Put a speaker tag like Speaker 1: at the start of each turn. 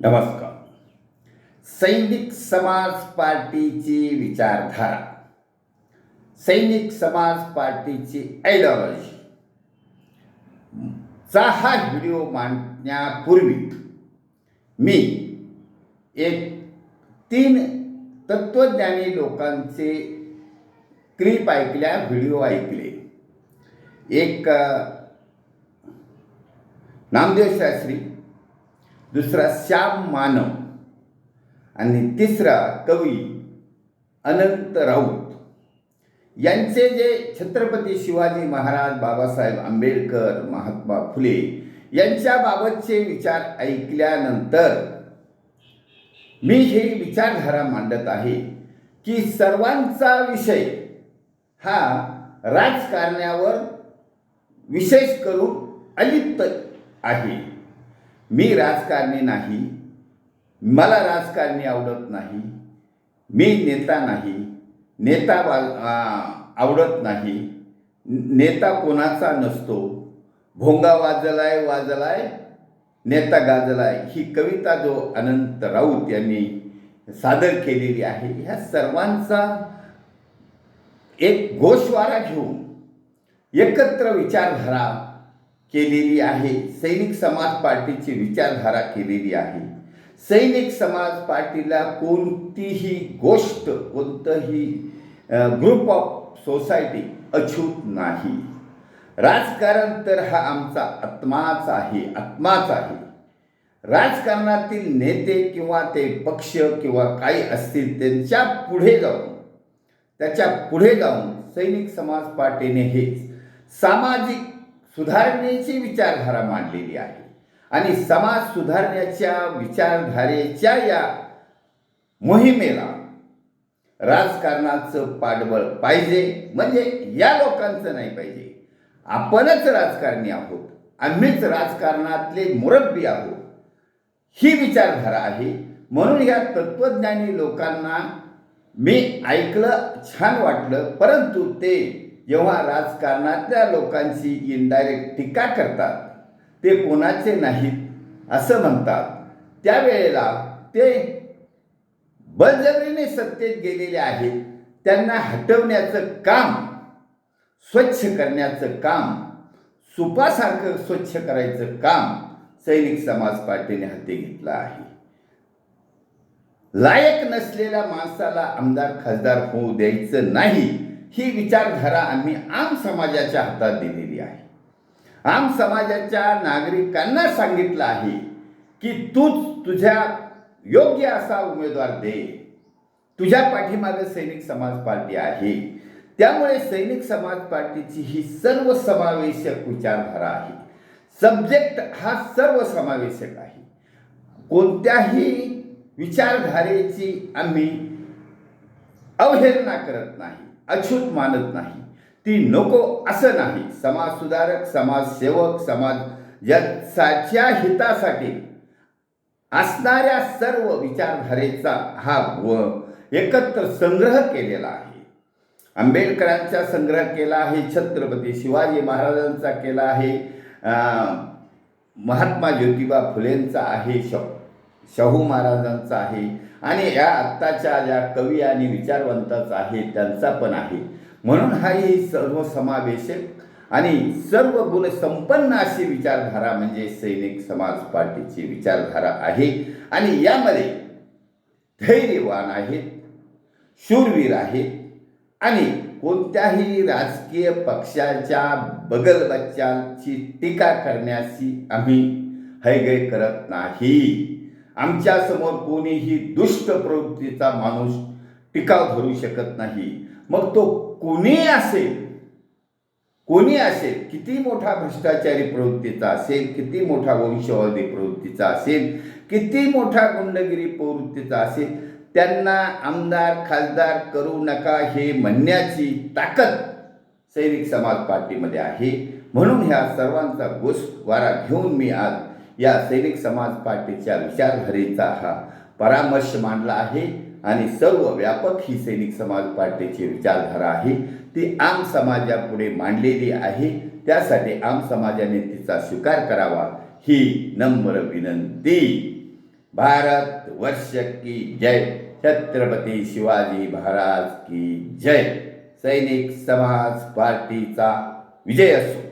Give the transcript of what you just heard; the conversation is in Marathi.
Speaker 1: नमस्कार. सैनिक समाज पार्टीची विचारधारा. सैनिक समाज पार्टीची आयडिओलॉजी चा हा व्हिडिओ मांडण्यापूर्वी मी एक तीन तत्वज्ञानी लोकांचे क्लिप ऐकल्या व्हिडिओ ऐकले. एक नामदेव शास्त्री दुसरा श्याम मानव. आणि तिसरा कवी अनंत राऊत. यांचे जे छत्रपती शिवाजी महाराज बाबासाहेब आंबेडकर महात्मा फुले यांच्याबाबतचे विचार ऐकल्यानंतर मी ही विचारधारा मांडत आहे की सर्वांचा विषय हा राजकारण्यावर विशेष करून अलिप्त आहे. मी राजकारणी नाही मला राजकारणी आवडत नाही मी नेता नाही नेता वा- आवडत नाही नेता कोणाचा नसतो. भोंगा वाजलाय वाजलाय नेता गाजलाय. ही कविता जो अनंत राऊत यांनी सादर केलेली आहे ह्या सर्वांचा एक गोषवारा घेऊन एकत्र विचारधारा केलेली आहे. सैनिक समाज पार्टीची विचारधारा केलेली आहे. सैनिक समाज पार्टीला कोणतीही गोष्ट कोणतंही ग्रुप ऑफ सोसायटी अछूत नाही. राजकारण तर हा आमचा आत्माच आहे आत्माच आहे. राजकारणातील नेते किंवा ते पक्ष किंवा काही असतील त्यांच्या पुढे जाऊन त्याच्या पुढे जाऊन सैनिक समाज पार्टीने हे सामाजिक सुधारणेची विचारधारा मांडलेली आहे. आणि समाज सुधारण्याच्या विचारधारेच्या या मोहिमेला राजकारणाचं पाठबळ पाहिजे म्हणजे या लोकांचं नाही पाहिजे. आपणच राजकारणी आहोत आम्हीच राजकारणातले मुरब्बी आहोत. ही विचारधारा आहे. म्हणून या तत्वज्ञानी लोकांना मी ऐकलं छान वाटलं परंतु ते जेव्हा राजकारणातल्या लोकांची इनडायरेक्ट टीका करतात ते कोणाचे नाहीत असं म्हणतात. त्यावेळेला ते बळजबरीने सत्तेत गेलेले आहेत. त्यांना हटवण्याचं काम स्वच्छ करण्याचं काम सुपासारखं स्वच्छ करायचं काम सैनिक समाज पार्टीने हाती घेतलं आहे. लायक नसलेल्या माणसाला आमदार खासदार होऊ द्यायचं नाही. ही विचारधारा आम्ही आम समाजाच्या हातात दिलेली आहे. आम समाजाच्या नागरिकांना सांगितलं आहे की तूच तुझ्या योग्य असा उमेदवार दे. तुझ्या पाठीमागे सैनिक समाज पार्टी आहे. त्यामुळे सैनिक समाज पार्टीची ही सर्व समावेशक विचारधारा आहे. सब्जेक्ट हा सर्व समावेशक आहे. कोणत्याही विचारधारेची आम्ही अवहेलना करत नाही. अछूत मानत नाही. ती नको असं नाही. समाजसुधारक समाजसेवक समाज याच्या हितासाठी असणाऱ्या सर्व विचारधारेचा हा व एकत्र संग्रह केलेला आहे. आंबेडकरांचा संग्रह केला आहे छत्रपती शिवाजी महाराजांचा केला आहे महात्मा ज्योतिबा फुलेंचा आहे श शाहू महाराजांचा आहे. आणि या आत्ताच्या ज्या कवी आणि विचारवंताचा आहे त्यांचा पण आहे. म्हणून हा ही सर्वसमावेशक आणि सर्व गुणसंपन्न अशी विचारधारा म्हणजे सैनिक समाज पार्टीची विचारधारा आहे. आणि यामध्ये धैर्यवान आहेत शूरवीर आहेत. आणि कोणत्याही राजकीय पक्षाच्या बगलबच्चांची टीका करण्याची आम्ही हैगय करत नाही. आमच्यासमोर कोणीही दुष्ट प्रवृत्तीचा माणूस टिकाव धरू शकत नाही. मग तो कोणी असेल? कोणी असेल? किती मोठा भ्रष्टाचारी प्रवृत्तीचा असेल? किती मोठा वंशवादी प्रवृत्तीचा असेल? किती मोठा गुंडगिरी प्रवृत्तीचा असेल? त्यांना आमदार खासदार करू नका हे म्हणण्याची ताकद सैनिक समाज पार्टीमध्ये आहे. म्हणून ह्या सर्वांचा गोषवारा घेऊन मी आज या सैनिक समाज पार्टीच्या विचारधारेचा हा परामर्श मांडला आहे आणि सर्व व्यापक ही सैनिक समाज पार्टीची विचारधारा आहे. ती आम समाजापुढे मांडलेली आहे. त्यासाठी आम समाजाने तिचा स्वीकार करावा ही नम्र विनंती. भारत वर्ष की जय. छत्रपती शिवाजी महाराज की जय. सैनिक समाज पार्टीचा विजय असो.